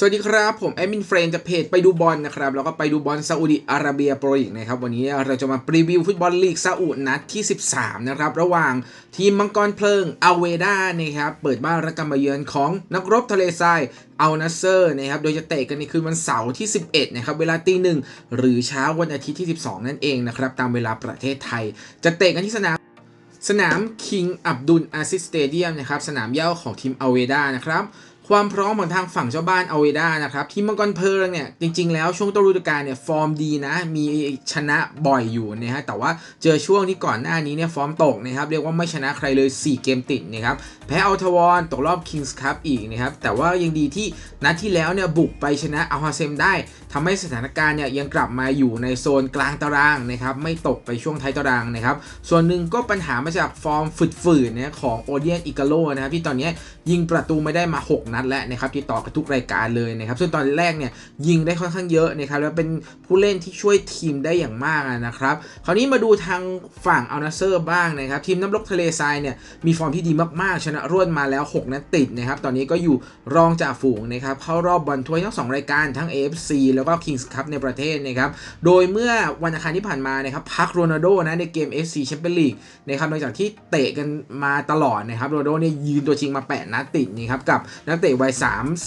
สวัสดีครับ ผมแอดมินเฟรนจากเพจไปดูบอลนะครับแล้วก็ไปดูบอลซาอุดิอาระเบียโปรลีกนะครับ วันนี้เราจะมาปรีวิวฟุตบอลลีกซาอุนัดที่ 13 นะครับ ระหว่างทีมมังกรเพลิงอัลเวดานะครับ เปิดบ้านรับการมาเยือนของนักรบทะเลทรายอัลนัสเซอร์นะครับ โดยจะเตะกันในคืนวันเสาร์ที่ 11 นะครับ เวลาตีหนึ่งหรือเช้าวันอาทิตย์ที่ 12 นั่นเองนะครับตามเวลาประเทศไทย จะเตะกันที่สนามสนามคิงอับดุลอาซิสสเตเดียมนะครับสนามเย้าของทีมอัลเวดานะครับ ความพร้อมของทางฝั่งเจ้าบ้านอัลเวด้านะครับทีมมังกรเพลิงเนี่ยจริง ๆ แล้วช่วงต้นฤดูกาลเนี่ยฟอร์มดีนะ มีชนะบ่อยอยู่นะฮะแต่ว่าเจอช่วงที่ก่อนหน้านี้เนี่ยฟอร์มตกนะครับเรียกว่าไม่ชนะใครเลย 4 เกมติดนะครับแพ้อัลทวอนตกรอบคิงส์คัพอีกนะครับแต่ว่ายังดีที่นัดที่แล้วเนี่ยบุกไปชนะอัลฮาเซมได้ทำให้สถานการณ์เนี่ยยังกลับมาอยู่ในโซนกลางตารางนะครับไม่ตกไปช่วงท้ายตารางนะครับส่วนหนึ่งก็ปัญหามาจากฟอร์มฝืดๆนะของโอเดียนอิกาโลนะครับที่ตอนนี้ยิงประตูไม่ได้มา 6นัดแล้วนะครับที่ต่อกันทุกรายการเลยนะครับซึ่งตอนแรกเนี่ยยิงได้ค่อนข้างเยอะนะครับแล้วเป็นผู้เล่นที่ช่วยทีมได้อย่างมากนะครับคราวนี้มาดูทางฝั่งอัลนาเซอร์บ้างนะครับทีมน้ำลกทะเลทรายเนี่ยมีฟอร์มที่ดีมากๆ ชนะรวดมาแล้ว 6 นัดติดนะครับตอนนี้ก็อยู่รองจ่าฝูงนะครับเข้ารอบบอลถ้วยทั้ง 2 รายการทั้ง AFC แล้วก็ Kings Cup ในประเทศนะครับโดยเมื่อวันอังคารที่ผ่านมานะครับพักโรนัลโดนะในเกม FC Champions League นะครับหลังจากที่เตะกันมาตลอดนะครับโรนัลโดเนี่ยยืนตัวจริงมา 8 นัดติดนะครับกับนักเตะวัย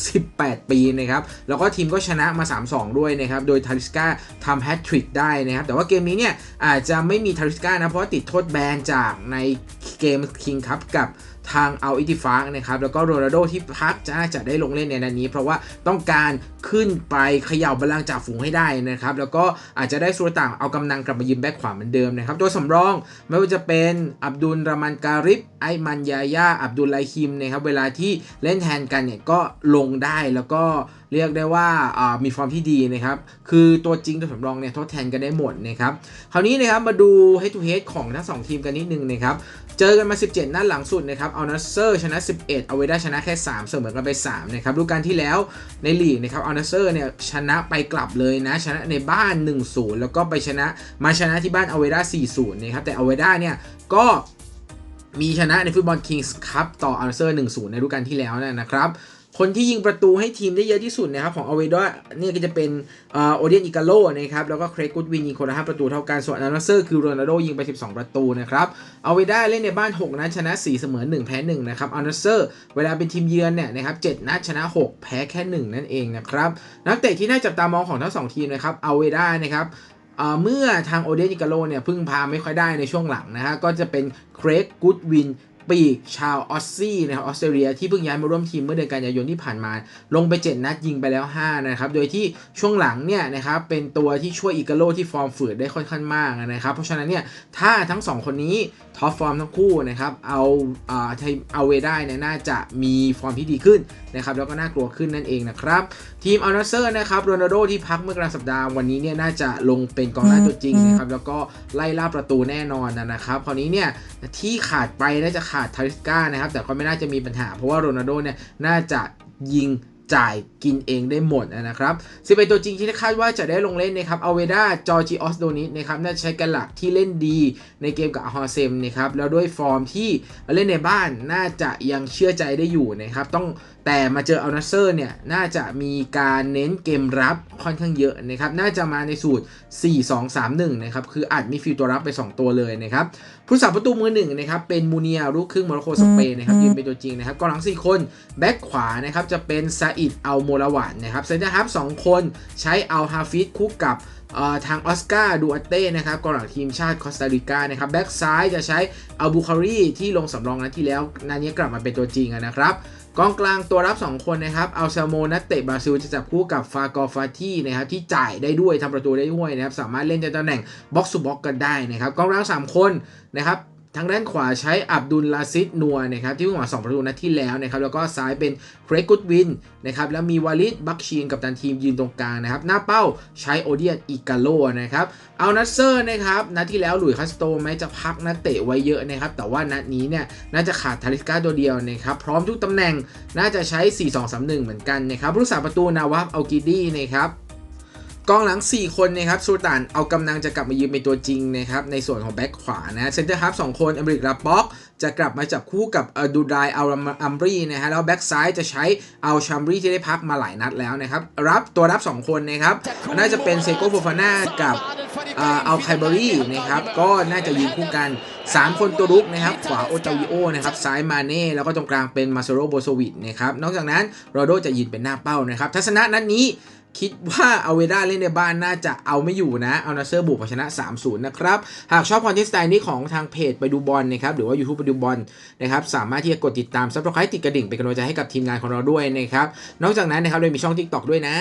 38 ปีนะครับแล้วก็ทีมก็ชนะมา 3-2 ด้วยนะครับโดยทาริสกาทำแฮตทริกได้นะครับแต่ว่าเกมนี้เนี่ยอาจจะไม่มีทาริสกานะเพราะติดโทษแบนจากในเกมคิงคัพกับ ทางเอาอิติฟักนะครับแล้วก็โรนัลโดที่พักจะน่าจะได้ลงเล่นในนัดนี้ เพราะว่าต้องการขึ้นไปเขย่าบอลลังจากฝูงให้ได้นะครับแล้วก็อาจจะได้สุรต่างเอากำลังกลับมายืมแบ็คขวาเหมือนเดิมนะครับตัวสำรองไม่ว่าจะเป็นอับดุลรามันการิบไอมันยาย่าอับดุลไลฮิมนะครับเวลาที่เล่นแทนกันเนี่ยก็ลงได้แล้วก็ เรียกได้ว่ามีฟอร์มที่ดีนะครับ คือตัวจริงตัวสำรองเนี่ยทดแทนกันได้หมดนะครับคราวนี้นะครับมาดู head to head ของทั้งสองทีมกันนิดนึงนะครับเจอกันมา 17 นัดหลังสุดนะครับเอานัสเซอร์ชนะ 11เอาไว้ได้าชนะแค่ 3 เสมอกันไป3นะครับดูการที่แล้วในลีกนะครับเอานัสเซอร์เนี่ยชนะไปกลับเลยนะ ชนะในบ้าน 1-0 แล้วก็ไปชนะมาชนะที่บ้านเอาไว้ได้า4-0นะครับแต่เอาไว้ได้าเนี่ยก็มีชนะในฟุตบอลคิงส์คัพต่ออัลเซอร์1-0 ในฤดูกาลที่แล้วนะครับ คนที่ยิงประตูให้ทีมได้เยอะที่สุดนะครับของอเวดอเนี่ยก็จะเป็นโอเดียนอิกาโลนะครับแล้วก็เครกกูดวินยิงคนละ5ประตูเท่ากันส่วนอาร์เซอร์คือโรนัลโดยิงไป 12 ประตูนะครับอเวดาเล่นในบ้าน 6 นัดชนะ 4 เสมอ 1 แพ้ 1 นะครับอาร์เซอร์เวลาเป็นทีมเยือนเนี่ยนะครับ7นัดชนะ 6 แพ้แค่ 1 นั่นเองนะครับนักเตะที่น่าจับตามองของทั้ง2ทีมนะครับอเวดานะครับเมื่อทางโอเดียนอิกาโลเนี่ยพึ่งพาไม่ค่อยได้ในช่วงหลังนะฮะก็จะเป็นเครกกูดวิน ปีกชาวออสซี่นะครับออสเตรเลียที่เพิ่งย้ายมาร่วมทีมเมื่อเดือนกันยายนที่ผ่านมา ลงไป 7 นัดยิงไปแล้ว 5 นะครับ โดยที่ช่วงหลังเนี่ยนะครับเป็นตัวที่ช่วยอิกาโลที่ฟอร์มฝืดได้ค่อนข้างมากนะครับ เพราะฉะนั้นเนี่ยถ้าทั้ง 2 คนนี้ท็อปฟอร์มทั้งคู่นะครับเอาเอาเวได้เนี่ยน่าจะมีฟอร์มที่ดีขึ้นนะครับแล้วก็น่ากลัวขึ้นนั่นเองนะครับทีมอัลนาเซอร์นะครับโรนัลโดที่พักเมื่อกลางสัปดาห์วันนี้เนี่ยน่าจะลงเป็นกองหน้าตัวจริงนะครับแล้วก็ไล่ล่าประตูแน่นอนนะครับคราวนี้เนี่ยที่ขาดไปน่าจะขาดทาริสกานะครับ แต่ก็ไม่น่าจะมีปัญหา เพราะว่าโรนัลโดเนี่ยน่าจะยิงจ่ายกินเองได้หมดนะครับสิเป็นตัวจริงที่คาดว่าจะได้ลงเล่นนะครับอเวดาจอร์จิออสโดนิสนะครับน่าจะใช้กันหลักที่เล่นดีในเกมกับอาฮอเซมนะครับแล้วด้วยฟอร์มที่เล่นในบ้านน่าจะยังเชื่อใจได้อยู่นะครับต้องแต่มาเจออัลนัสเซอร์เนี่ยน่าจะมีการเน้นเกมรับค่อนข้างเยอะนะครับน่าจะมาในสูตร 4-2-3-1 นะครับคืออาจมีฟิลตัวรับไป 2 ตัวเลยนะครับผู้สาประตูมือหนึ่งนะครับเป็นมูเนียลูกครึ่งโมร็อกโกสเปนนะครับยืนเป็นตัวจริงนะครับกองหลัง 4 คนแบ็คขวานะครับจะเป็นซาอิดอัลโมลาวานนะครับเซนเตอร์ฮับ2คนใช้อัลฮาฟิดคู่กับ ทางออสการ์ดูอัตเต้นะครับกองหลังทีมชาติคอสตาริกานะครับแบ็กซ้ายจะใช้อัลบูคารีที่ลงสำรองนัดที่แล้วนัดนี้กลับมาเป็นตัวจริงนะครับกองกลางตัวรับ 2 คนนะครับอัลซาโมนักเตะบราซิลจะจับคู่กับฟากอฟาที่นะครับที่จ่ายได้ด้วยทำประตูได้ด้วยนะครับสามารถเล่นในตำแหน่งบ็อกซ์บ็อกกันได้นะครับกองกลาง 3 คนนะครับ ทางด้านขวาใช้อับดุลลาซิดนัวนะครับที่เพิ่งมา2ประตูนัดที่แล้วนะครับแล้วก็ซ้ายเป็นเครกุดวินนะครับแล้วมีวาลิดบักชีนกับตันทีมยืนตรงกลางนะครับหน้าเป้าใช้โอเดียนอิกาโลนะครับเอานัสเซอร์นะครับนัดที่แล้วหลุยส์คาสโตแม้จะพักนักเตะไว้เยอะนะครับแต่ว่านัดนี้เนี่ยน่าจะขาดทาริสกาตัวเดียวนะครับพร้อมทุกตำแหน่งน่าจะใช้ 4-2-3-1 เหมือนกันนะครับผู้รักษาประตูนาวับอัลกิดีนะครับ กองหลัง 4 คนนะครับซูตานเอากำลังจะกลับมายืนเป็นตัวจริงนะครับในส่วนของแบ็คขวานะเซนเตอร์ฮาร์ฟสองคนอเมริกลาป็อกจะกลับมาจับคู่กับดูดายอัลอัมบรีนะฮะแล้วแบ็กซ้ายจะใช้อัลชัมบรีที่ได้พักมาหลายนัดแล้วนะครับรับตัวรับ 2 คนนะครับน่าจะเป็นเซโกโฟฟาน่ากับอัลไคเบอรี่นะครับก็น่าจะยืนคู่กัน 3 คนตัวรุกนะครับขวาโอตาวิโอนะครับซ้ายมาเน่แล้วก็ตรงกลางเป็นมาเซโรโบโซวิดนะครับนอกจากนั้นโรโดจะยืนเป็นหน้าเป้านะครับทัศนะนัดนี้ คิดว่าเอาเวด้าเล่นในบ้านน่าจะเอาไม่อยู่นะ เอานาเซอร์บุกมาชนะ 3-0 นะครับ หากชอบคอนเทนต์สไตล์นี้ของทางเพจไปดูบอลนะครับ หรือว่า YouTube ไปดูบอลนะครับ สามารถที่จะกดติดตามซับสไครต์ติดกระดิ่งเป็นกำลังใจให้กับทีมงานของเราด้วยนะครับ นอกจากนั้นนะครับเรามีช่อง TikTok ด้วยนะ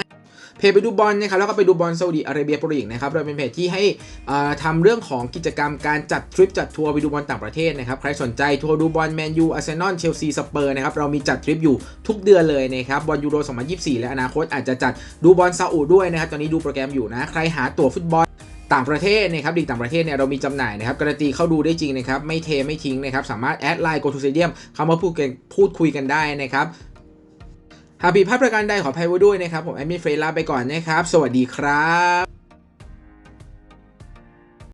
เพจไปดูบอลนะครับแล้วก็ไปดูบอลซาอุดิอาระเบียโปรลีกนะครับเราเป็นเพจที่ให้อ่าทำเรื่องของกิจกรรมการจัดทริปจัดทัวร์ไปดูบอลต่างประเทศนะครับใครสนใจทัวร์ดูบอลแมนยูอาร์เซนอลเชลซีสเปอร์นะครับเรามีจัดทริปอยู่ทุกเดือนเลยนะครับบอลยูโร 2024 และอนาคตอาจจะจัดดูบอลซาอุด้วยนะครับตอนนี้ดูโปรแกรมอยู่นะใครหาตั๋วฟุตบอลต่างประเทศนะครับลีต่างประเทศเนี่ยเรามีจำหน่ายนะครับการันตีเข้าดูได้จริงนะครับไม่เทไม่ทิ้งนะครับสามารถแอดไลน์ go to stadium เข้ามาพูดกันพูดคุยกันได้นะครับ หากผิดพลาดประการใดขออภัยไว้ด้วยนะครับ ผมแอดมินเฟรลาไปก่อนนะครับ สวัสดีครับ